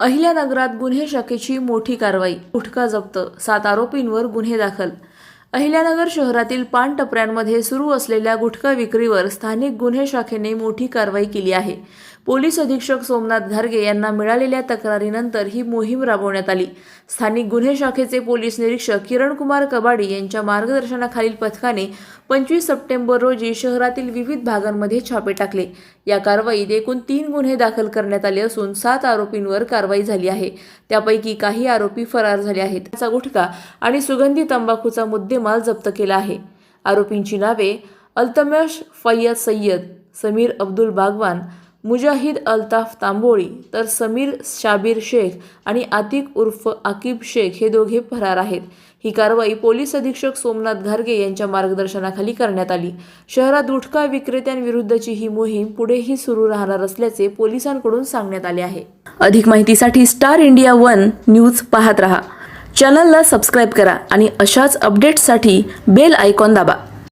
अहिल्यानगरात गुन्हे शाखेची मोठी कारवाई गुटखा जप्त सात आरोपींवर गुन्हे दाखल. अहिल्यानगर शहरातील पान टपऱ्यांमध्ये सुरू असलेल्या गुटखा विक्रीवर स्थानिक गुन्हे शाखेने मोठी कारवाई केली आहे. पोलीस अधीक्षक सोमनाथ घारगे यांना मिळालेल्या तक्रारीनंतर ही मोहीम राबवण्यात आली. स्थानिक गुन्हे शाखेचे पोलीस निरीक्षक किरणकुमार कबाडी यांच्या मार्गदर्शनाखालील पथकाने पंचवीस सप्टेंबर रोजी शहरातील विविध भागांमध्ये छापे टाकले. या कारवाईत एकूण तीन गुन्हे दाखल करण्यात आले असून सात आरोपींवर कारवाई झाली आहे. त्यापैकी काही आरोपी फरार झाले आहेत. त्याचा गुटखा आणि सुगंधी तंबाखूचा मुद्देमाल जप्त केला आहे. आरोपींची नावे अल्तमश फय्यद सय्यद समीर अब्दुल बागवान मुजाहिद अल्ताफ तांबोळी तर समीर शाबीर शेख आणि आतिक उर्फ आकिब शेख हे दोघे फरार आहेत. ही कारवाई पोलीस अधीक्षक सोमनाथ घारगे यांच्या मार्गदर्शनाखाली करण्यात आली. शहरात गुटखा विक्रेत्यांविरुद्धची ही मोहीम पुढेही सुरू राहणार असल्याचे पोलिसांकडून सांगण्यात आले आहे. अधिक माहितीसाठी स्टार इंडिया वन न्यूज पाहत रहा. चॅनलला सबस्क्राईब करा आणि अशाच अपडेट्ससाठी बेल आयकॉन दाबा.